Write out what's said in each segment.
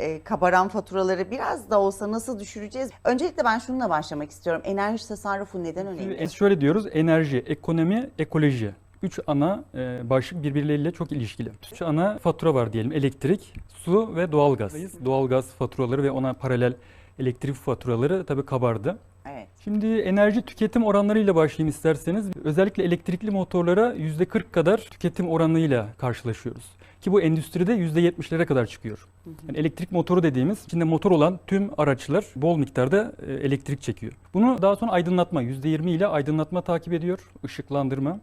e, kabaran faturaları biraz da olsa nasıl düşüreceğiz? Öncelikle ben şununla başlamak istiyorum. Enerji tasarrufu neden önemli? Biz şöyle diyoruz enerji, ekonomi, ekoloji. Üç ana e, başlık birbirleriyle çok ilişkili. Üç ana fatura var diyelim. Elektrik, su ve doğalgaz. Doğalgaz faturaları ve ona paralel elektrik faturaları tabii kabardı. Evet. Şimdi enerji tüketim oranlarıyla başlayayım isterseniz. Özellikle elektrikli motorlara %40 kadar tüketim oranıyla karşılaşıyoruz. Ki bu endüstride %70'lere kadar çıkıyor. Yani elektrik motoru dediğimiz içinde motor olan tüm araçlar bol miktarda e, elektrik çekiyor. Bunu daha sonra aydınlatma %20 ile aydınlatma takip ediyor, ışıklandırma.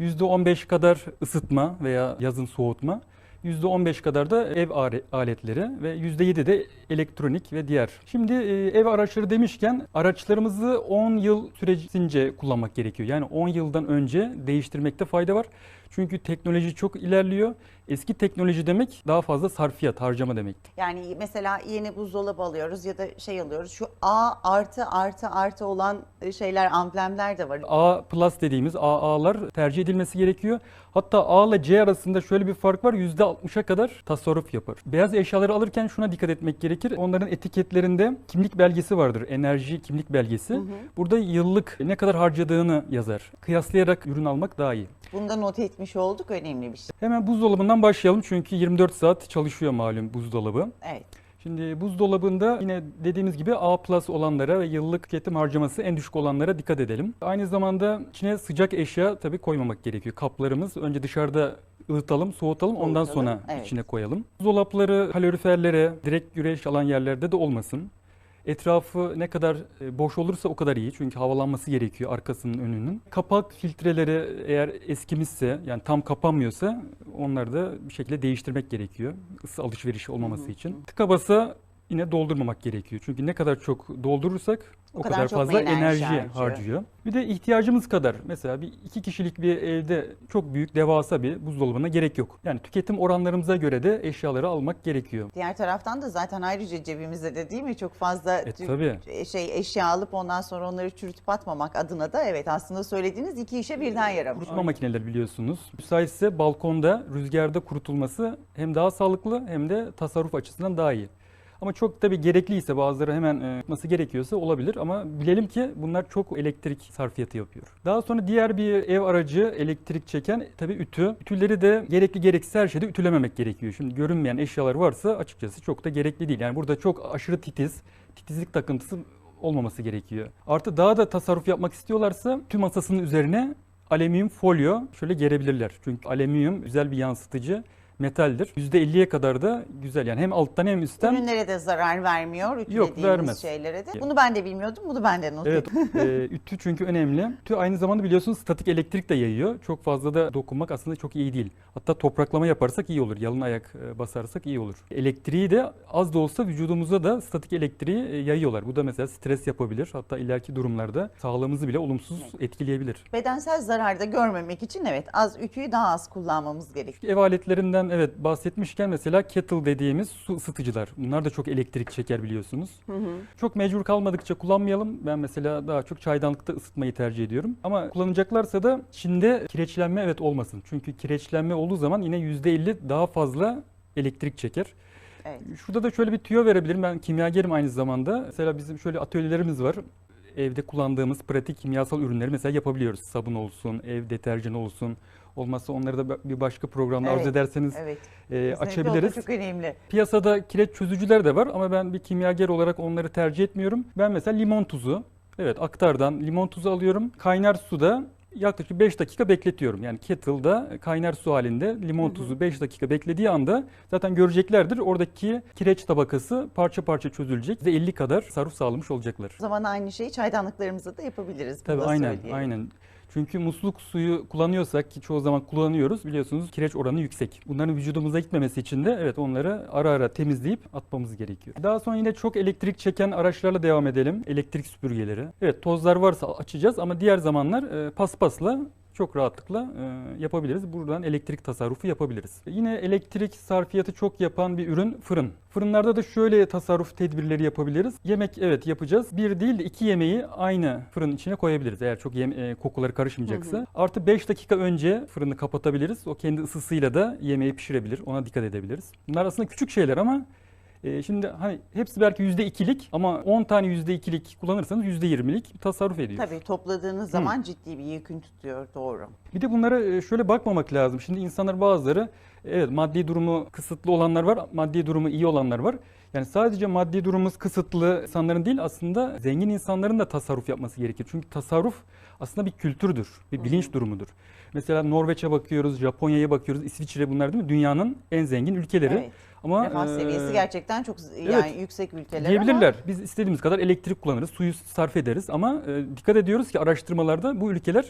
%15 kadar ısıtma veya yazın soğutma. %15 kadar da ev aletleri ve %7 de elektronik ve diğer. Şimdi e, ev araçları demişken araçlarımızı 10 yıl sürecince kullanmak gerekiyor. Yani 10 yıldan önce değiştirmekte fayda var. Çünkü teknoloji çok ilerliyor. Eski teknoloji demek daha fazla sarfiyat, harcama demek. Yani mesela yeni buzdolabı alıyoruz ya da şey alıyoruz. Şu A artı artı artı olan e, şeyler, amblemler de var. A plus dediğimiz AA'lar tercih edilmesi gerekiyor. Hatta A ile C arasında şöyle bir fark var. %60'a kadar tasarruf yapar. Beyaz eşyaları alırken şuna dikkat etmek gerekir. Onların etiketlerinde kimlik belgesi vardır. Enerji kimlik belgesi. Burada yıllık ne kadar harcadığını yazar. Kıyaslayarak ürün almak daha iyi. Bunu da not etmiş olduk. Önemli bir şey. Hemen buzdolabından başlayalım çünkü 24 saat çalışıyor malum buzdolabı. Evet. Şimdi buzdolabında yine dediğimiz gibi A plus olanlara ve yıllık tüketim harcaması en düşük olanlara dikkat edelim. Aynı zamanda içine sıcak eşya tabii koymamak gerekiyor. Kaplarımız önce dışarıda ılıtalım, soğutalım ondan Soğutalım, sonra evet. içine koyalım. Buzdolapları kaloriferlere, direkt güneş alan yerlerde de olmasın. Etrafı ne kadar e, boş olursa o kadar iyi. Çünkü havalanması gerekiyor arkasının önünün. Kapak filtreleri eğer eskimişse yani tam kapanmıyorsa onları da bir şekilde değiştirmek gerekiyor. Isı alışverişi olmaması için. Tıka basa yine doldurmamak gerekiyor. Çünkü ne kadar çok doldurursak o, O kadar kadar, fazla enerji enerji, harcıyor? harcıyor. Bir de ihtiyacımız kadar mesela bir iki kişilik bir evde çok büyük devasa bir buzdolabına gerek yok. Yani tüketim oranlarımıza göre de eşyaları almak gerekiyor. Diğer taraftan da zaten ayrıca cebimizde de değil mi çok fazla E, tabii. şey eşya alıp ondan sonra onları çürütüp atmamak adına da evet aslında söylediğiniz iki işe birden yaramış. Kurutma makineleri biliyorsunuz. Müsaitse balkonda, rüzgarda kurutulması hem daha sağlıklı hem de tasarruf açısından daha iyi. Ama çok tabii gerekliyse bazıları hemen e, yapması gerekiyorsa olabilir ama bilelim ki bunlar çok elektrik sarfiyatı yapıyor. Daha sonra diğer bir ev aracı elektrik çeken tabii ütü. Ütüleri de gerekli gereksiz her şeyde ütülememek gerekiyor. Şimdi görünmeyen eşyalar varsa açıkçası çok da gerekli değil. Yani burada çok aşırı titiz, titizlik takıntısı olmaması gerekiyor. Artı daha da tasarruf yapmak istiyorlarsa tüm masasının üzerine alüminyum folyo şöyle gerebilirler. Çünkü alüminyum güzel bir yansıtıcı metaldir. %50'ye kadar da güzel yani hem alttan hem üstten. Ürünlere de zarar vermiyor ütülediğimiz vermez. şeylere de. Bunu ben de bilmiyordum. Bunu ben de not Evet, e, ütü çünkü önemli. Ütü aynı zamanda biliyorsunuz statik elektrik de yayıyor. Çok fazla da dokunmak aslında çok iyi değil. Hatta topraklama yaparsak iyi olur. Yalın ayak e, basarsak iyi olur. Elektriği de az da olsa vücudumuza da statik elektriği e, yayıyorlar. Bu da mesela stres yapabilir. Hatta ileriki durumlarda sağlığımızı bile olumsuz etkileyebilir. Bedensel zarar da görmemek için evet az ütüyü daha az kullanmamız gerekiyor. Ev aletlerinden evet bahsetmişken mesela kettle dediğimiz su ısıtıcılar. Bunlar da çok elektrik çeker biliyorsunuz. Çok mecbur kalmadıkça kullanmayalım. Ben mesela daha çok çaydanlıkta ısıtmayı tercih ediyorum. Ama kullanacaklarsa da içinde kireçlenme evet olmasın. Çünkü kireçlenme olduğu zaman yine %50 daha fazla elektrik çeker. Evet. Şurada da şöyle bir tüyo verebilirim. Ben kimyagerim aynı zamanda. Mesela bizim şöyle atölyelerimiz var. Evde kullandığımız pratik kimyasal ürünleri mesela yapabiliyoruz. Sabun olsun, ev deterjanı olsun. Olmazsa onları da bir başka programda Evet, arzu ederseniz Evet. e, açabiliriz. çok önemli. Piyasada kireç çözücüler de var ama ben bir kimyager olarak onları tercih etmiyorum. Ben mesela limon tuzu, evet aktardan limon tuzu alıyorum. Kaynar suda yaklaşık 5 dakika bekletiyorum. Yani kettle'da kaynar su halinde limon tuzu 5 dakika beklediği anda zaten göreceklerdir. Oradaki kireç tabakası parça parça çözülecek ve 50 kadar sarf sağlamış olacaklar. O zaman aynı şeyi çaydanlıklarımızda da yapabiliriz. Tabii aynen söyleyelim. aynen. Çünkü musluk suyu kullanıyorsak ki çoğu zaman kullanıyoruz biliyorsunuz kireç oranı yüksek. Bunların vücudumuza gitmemesi için de evet onları ara ara temizleyip atmamız gerekiyor. Daha sonra yine çok elektrik çeken araçlarla devam edelim. Elektrik süpürgeleri. Evet tozlar varsa açacağız ama diğer zamanlar e, paspasla çok rahatlıkla e, yapabiliriz. Buradan elektrik tasarrufu yapabiliriz. Yine elektrik sarfiyatı çok yapan bir ürün fırın. Fırınlarda da şöyle tasarruf tedbirleri yapabiliriz. Yemek evet yapacağız. Bir değil de iki yemeği aynı fırın içine koyabiliriz. Eğer çok yem- e, kokuları karışmayacaksa. Artı 5 dakika önce fırını kapatabiliriz. O kendi ısısıyla da yemeği pişirebilir. Ona dikkat edebiliriz. Bunlar aslında küçük şeyler ama E, şimdi hani hepsi belki %2'lik ama 10 tane %2'lik kullanırsanız %20'lik bir tasarruf ediyor. Tabii topladığınız zaman ciddi bir yükün tutuyor doğru. Bir de bunlara e, şöyle bakmamak lazım. Şimdi insanlar bazıları evet maddi durumu kısıtlı olanlar var, maddi durumu iyi olanlar var. Yani sadece maddi durumumuz kısıtlı insanların değil aslında zengin insanların da tasarruf yapması gerekir. Çünkü tasarruf aslında bir kültürdür, bir bilinç durumudur. Mesela Norveç'e bakıyoruz, Japonya'ya bakıyoruz, İsviçre bunlar değil mi? Dünyanın en zengin ülkeleri. Evet. Ama Refah e, seviyesi gerçekten çok yani evet. yüksek ülkeler Diyebilirler. Biz istediğimiz kadar elektrik kullanırız, suyu sarf ederiz ama e, dikkat ediyoruz ki araştırmalarda bu ülkeler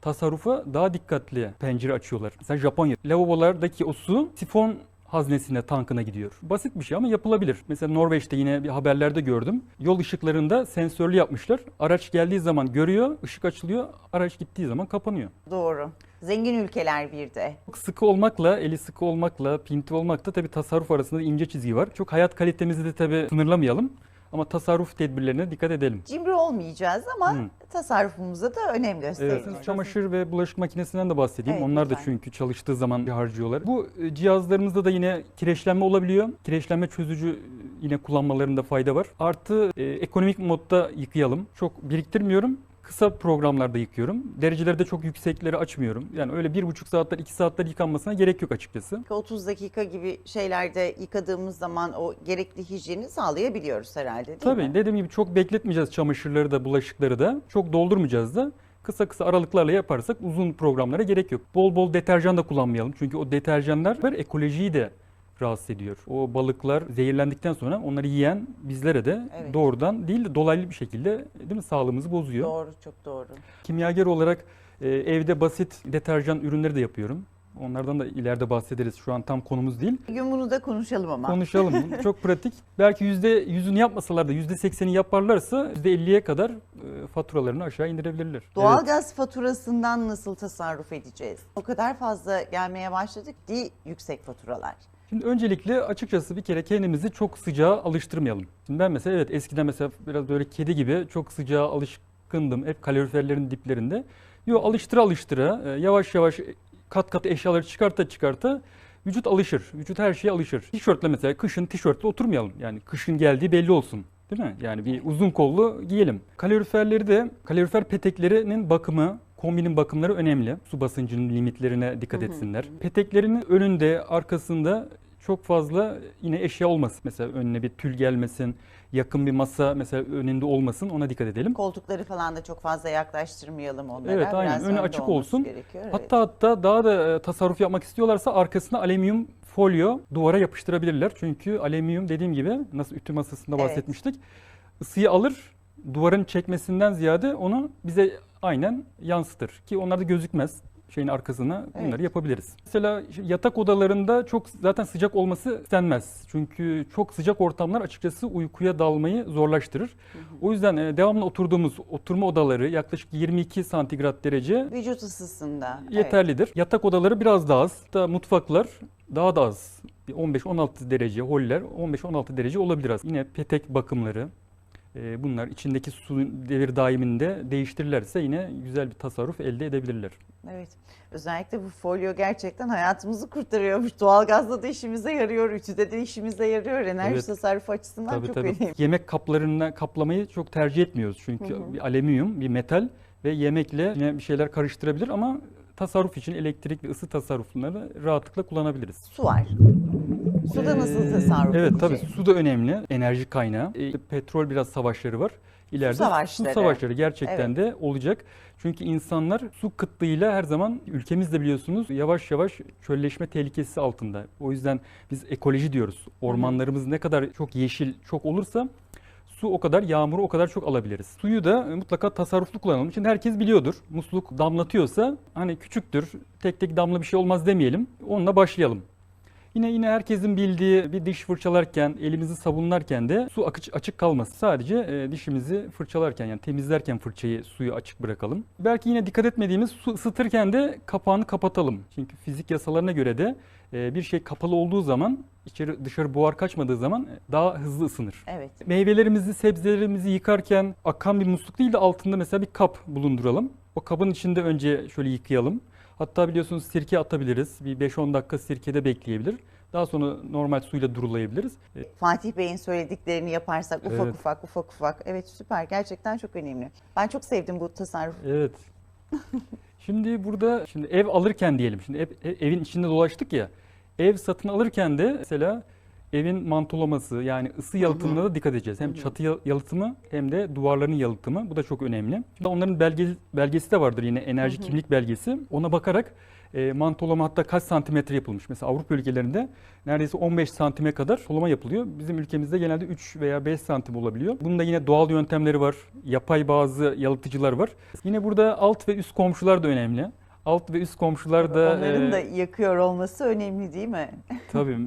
tasarrufa daha dikkatli pencere açıyorlar. Mesela Japonya lavabolardaki o su sifon haznesine, tankına gidiyor. Basit bir şey ama yapılabilir. Mesela Norveç'te yine bir haberlerde gördüm. Yol ışıklarında sensörlü yapmışlar. Araç geldiği zaman görüyor, ışık açılıyor. Araç gittiği zaman kapanıyor. doğru. Zengin ülkeler bir de. Çok sıkı olmakla, eli sıkı olmakla, pinti olmakta tabii tasarruf arasında ince çizgi var. Çok hayat kalitemizi de tabii sınırlamayalım. Ama tasarruf tedbirlerine dikkat edelim. Cimri olmayacağız ama Hı. tasarrufumuza da önem Evet, göstereceğiz. çamaşır ve bulaşık makinesinden de bahsedeyim. Evet, Onlar da lütfen. çünkü çalıştığı zaman harcıyorlar. Bu e, cihazlarımızda da yine kireçlenme olabiliyor. Kireçlenme çözücü e, yine kullanmalarında fayda var. Artı e, ekonomik modda yıkayalım. Çok biriktirmiyorum. Kısa programlarda yıkıyorum. Dereceleri de çok yüksekleri açmıyorum. Yani öyle bir buçuk saatler, iki saatler yıkanmasına gerek yok açıkçası. 30 dakika gibi şeylerde yıkadığımız zaman o gerekli hijyeni sağlayabiliyoruz herhalde değil Tabii mi? dediğim gibi çok bekletmeyeceğiz çamaşırları da bulaşıkları da. Çok doldurmayacağız da. Kısa kısa aralıklarla yaparsak uzun programlara gerek yok. Bol bol deterjan da kullanmayalım. Çünkü o deterjanlar ekolojiyi de rahatsız ediyor. O balıklar zehirlendikten sonra onları yiyen bizlere de Evet. doğrudan değil de dolaylı bir şekilde değil mi sağlığımızı bozuyor. Doğru, çok doğru. Kimyager olarak e, evde basit deterjan ürünleri de yapıyorum. Onlardan da ileride bahsederiz. Şu an tam konumuz değil. Bir gün bunu da konuşalım ama. Konuşalım. Çok pratik. Belki yüzde yüzünü yapmasalar da yüzde sekseni yaparlarsa yüzde elliye kadar e, faturalarını aşağı indirebilirler. Evet. Doğalgaz faturasından nasıl tasarruf edeceğiz? O kadar fazla gelmeye başladık ki yüksek faturalar. Şimdi öncelikle açıkçası bir kere kendimizi çok sıcağa alıştırmayalım. Şimdi ben mesela evet eskiden mesela biraz böyle kedi gibi çok sıcağa alışkındım. Hep kaloriferlerin diplerinde. Yo alıştıra alıştıra e, yavaş yavaş kat kat eşyaları çıkarta çıkarta vücut alışır. Vücut her şeye alışır. Tişörtle mesela kışın tişörtle oturmayalım. Yani kışın geldiği belli olsun. Değil mi? Yani bir uzun kollu giyelim. Kaloriferleri de kalorifer peteklerinin bakımı Kombinin bakımları önemli. Su basıncının limitlerine dikkat etsinler. Peteklerinin önünde, arkasında çok fazla yine eşya olmasın. Mesela önüne bir tül gelmesin, yakın bir masa mesela önünde olmasın ona dikkat edelim. Koltukları falan da çok fazla yaklaştırmayalım onlara. Evet, aynen. Biraz Önü açık olsun. Gerekiyor. evet. Hatta hatta daha da e, tasarruf yapmak istiyorlarsa arkasına alüminyum folyo duvara yapıştırabilirler. Çünkü alüminyum dediğim gibi nasıl ütü masasında Evet. bahsetmiştik. ısıyı alır, duvarın çekmesinden ziyade onu bize aynen yansıtır ki onlar da gözükmez şeyin arkasına bunları Evet. yapabiliriz. Mesela yatak odalarında çok zaten sıcak olması istenmez. Çünkü çok sıcak ortamlar açıkçası uykuya dalmayı zorlaştırır. O yüzden e, devamlı oturduğumuz oturma odaları yaklaşık 22 santigrat derece Vücut ısısında. evet. yeterlidir. Yatak odaları biraz daha az. Da mutfaklar daha da az. Bir 15-16 derece holler 15-16 derece olabilir az. Yine petek bakımları bunlar içindeki su devir daiminde değiştirirlerse yine güzel bir tasarruf elde edebilirler. Evet. Özellikle bu folyo gerçekten hayatımızı kurtarıyormuş. Doğalgazda da işimize yarıyor, ütüde de işimize yarıyor. Enerji Evet. tasarrufu açısından Tabii çok tabii. önemli. Yemek kaplarına kaplamayı çok tercih etmiyoruz. Çünkü Hı hı. bir alüminyum, bir metal ve yemekle yine bir şeyler karıştırabilir ama tasarruf için elektrik ve ısı tasarrufları rahatlıkla kullanabiliriz. Su var. Suda nasıl Ee, tasarruf Evet tabii edeceğiz? su da önemli. Enerji kaynağı. Ee, petrol biraz savaşları var. İleride su savaşları. savaşları, gerçekten de olacak. Çünkü insanlar su kıtlığıyla her zaman ülkemizde biliyorsunuz yavaş yavaş çölleşme tehlikesi altında. O yüzden biz ekoloji diyoruz. Ormanlarımız ne kadar çok yeşil çok olursa su o kadar yağmuru o kadar çok alabiliriz. Suyu da mutlaka tasarruflu kullanalım. Şimdi herkes biliyordur. Musluk damlatıyorsa hani küçüktür. Tek tek damla bir şey olmaz demeyelim. Onunla başlayalım. Yine yine herkesin bildiği bir diş fırçalarken, elimizi sabunlarken de su akıç, açık kalmasın. Sadece e, dişimizi fırçalarken yani temizlerken fırçayı suyu açık bırakalım. Belki yine dikkat etmediğimiz su ısıtırken de kapağını kapatalım. Çünkü fizik yasalarına göre de e, bir şey kapalı olduğu zaman içeri dışarı buhar kaçmadığı zaman e, daha hızlı ısınır. Evet. Meyvelerimizi, sebzelerimizi yıkarken akan bir musluk değil de altında mesela bir kap bulunduralım. O kabın içinde önce şöyle yıkayalım. Hatta biliyorsunuz sirke atabiliriz. Bir 5-10 dakika sirkede bekleyebilir. Daha sonra normal suyla durulayabiliriz. E, Fatih Bey'in söylediklerini yaparsak ufak Evet. ufak ufak ufak. Evet süper gerçekten çok önemli. Ben çok sevdim bu tasarrufu. Evet. Şimdi burada şimdi ev alırken diyelim. Şimdi ev- evin içinde dolaştık ya. Ev satın alırken de mesela evin mantolaması yani ısı yalıtımına da dikkat edeceğiz. Hem çatı ya- yalıtımı hem de duvarların yalıtımı. Bu da çok önemli. Şimdi onların belge, belgesi de vardır yine enerji kimlik belgesi. Ona bakarak e, mantolama hatta kaç santimetre yapılmış. Mesela Avrupa ülkelerinde neredeyse 15 santime kadar solama yapılıyor. Bizim ülkemizde genelde 3 veya 5 santim olabiliyor. Bunun da yine doğal yöntemleri var. Yapay bazı yalıtıcılar var. Yine burada alt ve üst komşular da önemli. Alt ve üst komşular da Onların e, da yakıyor olması önemli değil mi? Tabii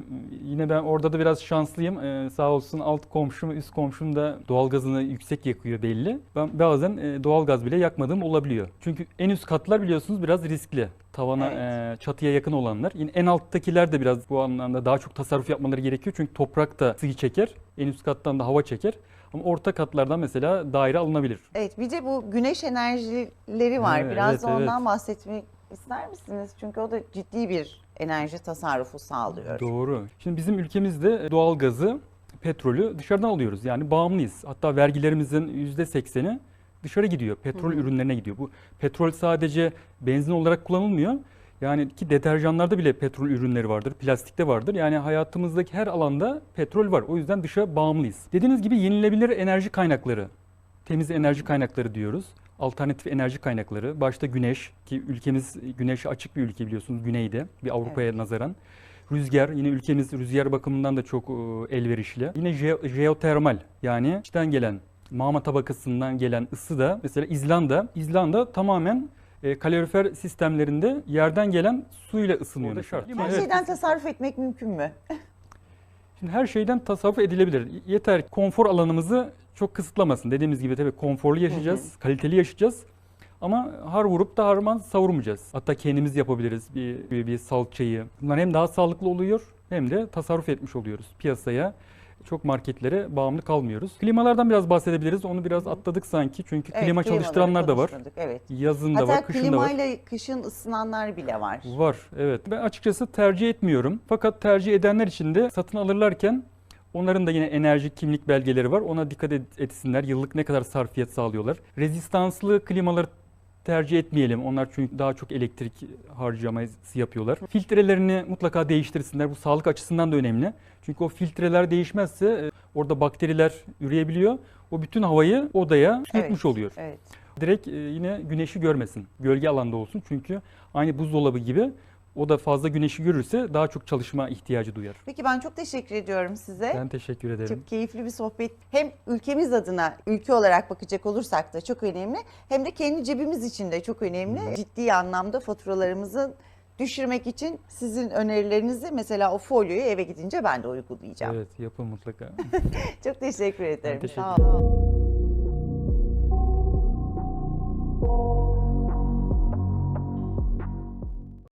yine ben orada da biraz şanslıyım. Ee, sağ olsun alt komşum, üst komşum da doğalgazını yüksek yakıyor belli. Ben bazen e, doğalgaz bile yakmadığım olabiliyor. Çünkü en üst katlar biliyorsunuz biraz riskli. Tavana, Evet. e, çatıya yakın olanlar. Yine en alttakiler de biraz bu anlamda daha çok tasarruf yapmaları gerekiyor. Çünkü toprak da ısı çeker. En üst kattan da hava çeker. Ama orta katlardan mesela daire alınabilir. Evet bir de bu güneş enerjileri var. Evet, Biraz evet, da ondan evet. bahsetmek ister misiniz? Çünkü o da ciddi bir enerji tasarrufu sağlıyor. Doğru. Şimdi bizim ülkemizde doğalgazı, petrolü dışarıdan alıyoruz. Yani bağımlıyız. Hatta vergilerimizin %80'i dışarı gidiyor. Petrol ürünlerine gidiyor. Bu petrol sadece benzin olarak kullanılmıyor. Yani ki deterjanlarda bile petrol ürünleri vardır, plastikte vardır. Yani hayatımızdaki her alanda petrol var. O yüzden dışa bağımlıyız. Dediğiniz gibi yenilebilir enerji kaynakları, temiz enerji kaynakları diyoruz. Alternatif enerji kaynakları. Başta güneş ki ülkemiz güneşe açık bir ülke biliyorsunuz güneyde bir Avrupa'ya nazaran. Rüzgar yine ülkemiz rüzgar bakımından da çok e, elverişli. Yine jeo- jeotermal yani içten gelen mağma tabakasından gelen ısı da mesela İzlanda İzlanda tamamen e, kalorifer sistemlerinde yerden gelen suyla ısınıyor. Şart. şart. Her Evet. şeyden tasarruf etmek mümkün mü? Şimdi her şeyden tasarruf edilebilir. Yeter ki konfor alanımızı çok kısıtlamasın. Dediğimiz gibi tabii konforlu yaşayacağız, kaliteli yaşayacağız. Ama har vurup da harman savurmayacağız. Hatta kendimiz yapabiliriz bir, bir, bir salçayı. Bunlar hem daha sağlıklı oluyor hem de tasarruf etmiş oluyoruz piyasaya. Çok marketlere bağımlı kalmıyoruz. Klimalardan biraz bahsedebiliriz. Onu biraz atladık sanki. Çünkü Evet, klima çalıştıranlar da var. Evet. Yazın da var, Hatta kışın da var. klimayla kışın ısınanlar bile var. Var evet. Ben açıkçası tercih etmiyorum. Fakat tercih edenler için de satın alırlarken onların da yine enerji kimlik belgeleri var. Ona dikkat et- etsinler. Yıllık ne kadar sarfiyat sağlıyorlar. Rezistanslı klimaları tercih etmeyelim. Onlar çünkü daha çok elektrik harcaması yapıyorlar. Filtrelerini mutlaka değiştirsinler. Bu sağlık açısından da önemli. Çünkü o filtreler değişmezse e, orada bakteriler üreyebiliyor. O bütün havayı odaya sürtmüş Evet, oluyor. Evet. Direkt e, yine güneşi görmesin. Gölge alanda olsun. Çünkü aynı buzdolabı gibi o da fazla güneşi görürse daha çok çalışma ihtiyacı duyar. Peki ben çok teşekkür ediyorum size. Ben teşekkür ederim. Çok keyifli bir sohbet. Hem ülkemiz adına ülke olarak bakacak olursak da çok önemli. Hem de kendi cebimiz için de çok önemli. Ciddi anlamda faturalarımızı düşürmek için sizin önerilerinizi mesela o folyoyu eve gidince ben de uygulayacağım. Evet yapın mutlaka. Çok teşekkür ederim. teşekkür Sağ olun.